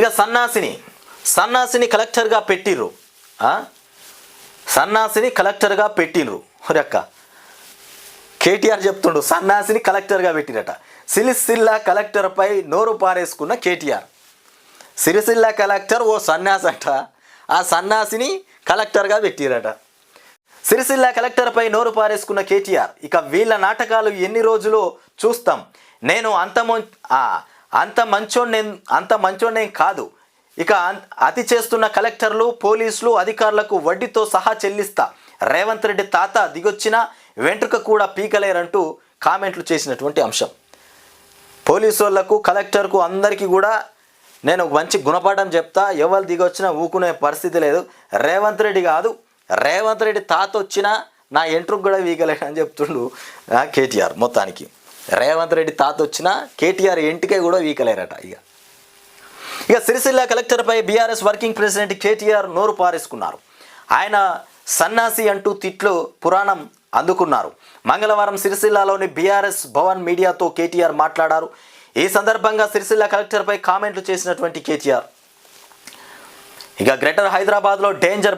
ఇక సన్నాసిని సన్నాసిని కలెక్టర్గా పెట్టిర్రు. ఆ? సన్నాసిని కలెక్టర్గా పెట్టిండ్రు ఒరక్క కేటీఆర్ చెప్తుండు సన్నాసిని కలెక్టర్గా పెట్టిరట. సిరిసిల్ల కలెక్టర్పై నోరు పారేసుకున్న కేటీఆర్. సిరిసిల్ల కలెక్టర్ ఓ సన్యాసి అట ఆ సన్నాసిని కలెక్టర్గా పెట్టిరట. సిరిసిల్ల కలెక్టర్పై నోరు పారేసుకున్న కేటీఆర్ ఇక వీళ్ళ నాటకాలు ఎన్ని రోజులు చూస్తాం. నేను అంతమో అంత మంచోడ్నే అంత మంచోడ్నే కాదు. ఇక అతి చేస్తున్న కలెక్టర్లు పోలీసులు అధికారులకు వడ్డీతో సహా చెల్లిస్తా. రేవంత్ రెడ్డి తాత దిగొచ్చిన వెంట్రుక కూడా పీకలేరంటూ కామెంట్లు చేసినటువంటి అంశం. పోలీసు వాళ్ళకు కలెక్టర్కు అందరికీ కూడా నేను మంచి గుణపాఠం చెప్తా. ఎవరు దిగొచ్చినా ఊకునే పరిస్థితి లేదు. రేవంత్ రెడ్డి కాదు. రేవంత్ రెడ్డి తాత వచ్చినా నా ఎంట్రుకు కూడా వీగలేడు అని చెప్తుండు కేటీఆర్ మొత్తానికి. రేవంత్ రెడ్డి తాత వచ్చినా కేటీఆర్ ఇంటికే కూడా వీకలేరట ఇక. ఇక సిరిసిల్ల కలెక్టర్పై బీఆర్ఎస్ వర్కింగ్ ప్రెసిడెంట్ కేటీఆర్ నోరు పారేసుకున్నారు. ఆయన సన్నాసి అంటూ తిట్లు పురాణం అందుకున్నారు. మంగళవారం సిరిసిల్లాలోని బీఆర్ఎస్ భవన్ మీడియాతో కేటీఆర్ మాట్లాడారు. ఈ సందర్భంగా సిరిసిల్ల కలెక్టర్పై కామెంట్లు చేసినటువంటి కేటీఆర్. ఇక గ్రేటర్ హైదరాబాద్లో డేంజర్